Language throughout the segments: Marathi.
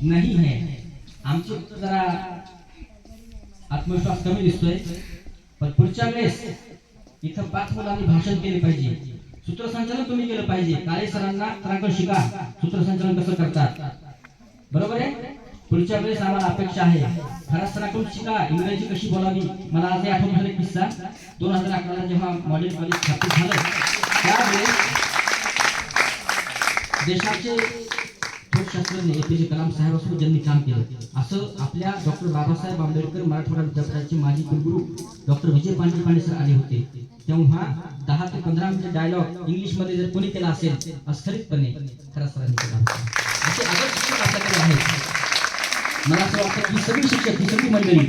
नाही आहे. आमचे जरा आत्मविश्वास कमी दिसतोय. पण पुढच्या वेळेस इथं पाच मुलांनी भाषण केले पाहिजे. सूत्रसंचालन तुम्ही केलं पाहिजे. काळे सरांना सरांकडे शिका. सूत्रसंचालन कसं करतात? बरोबर आहे? पुढच्या वेळेस आम्हाला अपेक्षा आहे. खरा सराकडून शिका. इंग्रजी कशी बोलावी? मला आज आठवण झाले किस्सा. दोन हजार अकराला जेव्हा मॉडेल कॉलेज स्थापित झालं त्यावेळेस देशाचे शास्त्रज्ञ ए पी जे कलाम साहेबांसोबत ज्यांनी काम केलं. असं आपल्या डॉक्टर बाबासाहेब आंबेडकर मराठवाडा विद्यापीठाचे माजी कुलगुरू डॉक्टर विजय पांडे पांडे सर आले होते. तेव्हा दहा ते पंधरा मिनिट डायलॉग इंग्लिशमध्ये जर कोणी केला असेल अस्खलितपणे खरा सरांनी केला असे अगर शिक्षक आपल्याकडे आहेत. मला असं वाटतं की सगळी शिक्षक ही सगळी मंडळी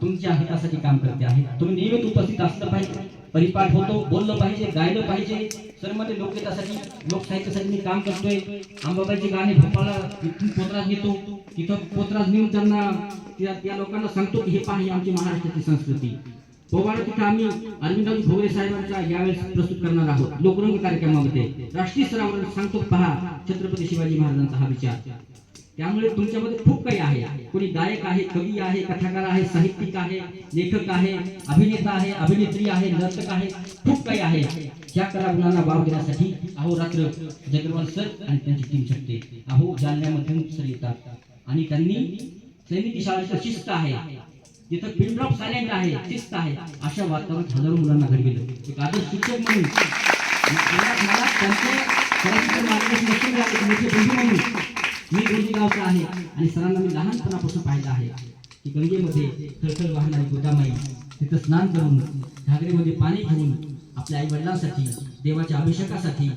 तुमच्या हितासाठी काम करते आहे तुम्ही नियमित उपस्थित असलं पाहिजे. परिपाठ होतो बोललं पाहिजे गायलं पाहिजे. सरमध्ये लोकगीतासाठी लोकसाहित्यासाठी मी काम करतोय. अंबाबाईचे गाणे भोपाळला इथून पोतराज तिथं पोतराज नेऊन त्यांना त्या लोकांना सांगतो की हे पहा ही आमची महाराष्ट्राची संस्कृती. पोवाडा तिथं आम्ही अरविंदाजी भोगरे साहेबांचा यावेळेस प्रस्तुत करणार आहोत. लोकरंग कार्यक्रमामध्ये. राष्ट्रीय स्तरावर सांगतो पहा छत्रपती शिवाजी महाराजांचा हा विचार. त्यामुळे तुमच्यामध्ये खूप काही आहे. कोणी गायक आहे कवी आहे कथाकार आहे साहित्यिक आहे लेखक आहे अभिनेता आहे अभिनेत्री आहे नर्तक आहे खूप काही आहे. या कलागुणांना वाव देण्यासाठी अहोरात्र जगरवाल सर आणि त्यांची टीम शकते. अहो जालन्यामधून सर येतात. आणि त्यांनी सैनिकी शाळेचं शिस्त आहे. तिथं पिनड्रॉप सायलेंट आहे शिस्त आहे. अशा वातावरणात हजारो मुलांना घडविलं एक आदर्श शिक्षक म्हणून. मला त्यांचे मार्गदर्शन मोठे म्हणून. मी गोंदी गावचा आहे आणि सरांना मी लहानपणापासून पाहिलं आहे. की गंगेमध्ये खळखळ वाहणारी गोदामाई तिथं स्नान करून घागरेमध्ये पाणी घेऊन आपल्या आई वडिलांसाठी देवाच्या अभिषेकासाठी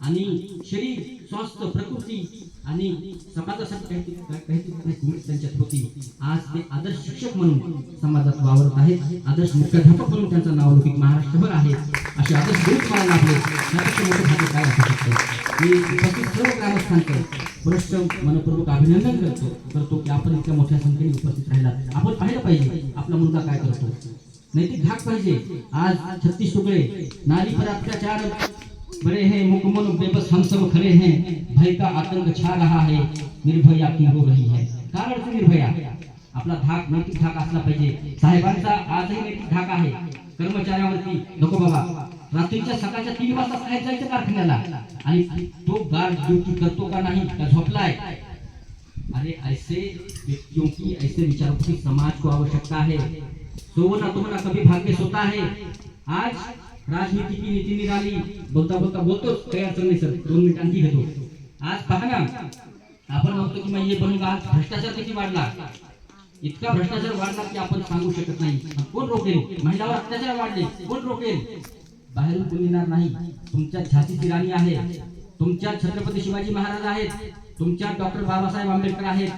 आणि शरीर स्वास्थ्य प्रकृती आणि समाजासाठी काहीतरी काहीतरी त्यांच्यात होती. आज ते आदर्श शिक्षक म्हणून समाजात वावरत आहेत. आदर्श मुख्याध्यापक म्हणून त्यांचं नाव लौकिक महाराष्ट्रभर आहे. असे आदर्श गुरु मला लाभले त्यापेक्षा मोठं भाग्य काय असू शकतं? मी उपस्थित सर्व ग्रामस्थांचं पुनश्च मनपूर्वक अभिनंदन करतो. करतो की आपण इतक्या मोठ्या संख्येने उपस्थित राहिला. आपण पाहिलं पाहिजे. आपला मुलगा काय करतो? नैतिक धाक पाहिजे. आज छत्तीस टुकड़े नारी पर अत्याचार बड़े हैं मुकमल बेबस हम सब खड़े हैं। भय का आतंक छा रहा है निर्भया की हो रही है। कारण से निर्भया। आपला धाक नैतिक धाक असला पाहिजे साहेबांचा आजही नैतिक धाक आहे। कर्मचाऱ्यावरती नको बाबा। रात्रीच्या सकाळच्या तीन वाजता साहेब जायचं कारखान्याला। आणि तो गार्ड ड्युटी करतो का नाही का झोपलाय? अरे ऐसे व्यक्तियों की ऐसे विचारों की समाज को आवश्यकता है। सोवो ना तुम ना कभी भाग्य सोता है। आज राजनीतीची नीती निघाली. बोलता बोलता बोलतो काही अडचण नाही सर. दोन मिनिट आणखी घेतो. आज पहा ना आपण म्हणतो की म्हणजे बनू आज भ्रष्टाचार किती वाढला? इतका भ्रष्टाचार वाढला की आपण सांगू शकत नाही. कोण रोखेल? महिलावर अत्याचार वाढले. कोण रोखेल? बाहेरून कोणी येणार नाही. तुमच्या झाशीची राणी आहे. तुमच्या छत्रपती शिवाजी महाराज आहेत. तुमच्या डॉक्टर बाबासाहेब आंबेडकर आहेत.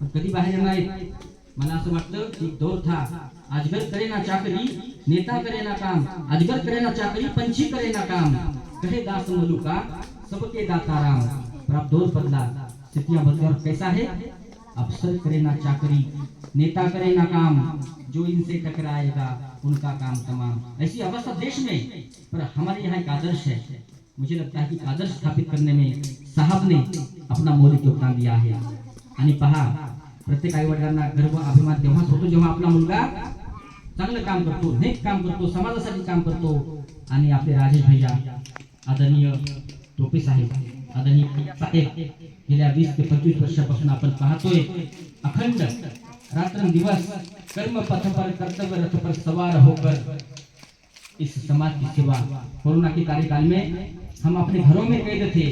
पण कधी बाहेर येणार नाहीत? मला असं वाटतं की दौर था. अजगर करे ना चाकरी, नेता करे ना काम अजगर करे ना चाकरी, पंछी करे ना काम. कहे दास मलुका सबके दाता राम. पर अब दौर बदला. स्थितियाँ बदली कैसा है? अफसर करे चाकरी, नेता करे काम. जो इनसे टकराएगा उनका काम तमाम. ऐसी अवस्था देश में, पर हमारे यहाँ एक आदर्श है. मुझे लगता है कि आदर्श स्थापित करने में साहब ने अपना मौलिक योगदान दिया है. पहा प्रत्येक आई वडिलांना गर्व, अभिमान तेव्हाच होतो जेव्हा आपला मुलगा चांगलं काम करतो नेक काम करतो, समाजासाठी काम करतो. आणि आपले राजेश भैया, आदरणीय टोपे साहेब, आदरणीय साहेब गेल्या वीस ते पंचवीस वर्षापासून आपण पाहतोय, अखंड रात्र दिवस कर्म पथ पर कर्तव्य रथ पर सवार होकर इस समाज की सेवा. कोरोना के कार्यकाल में हम अपने घरों में कैद थे.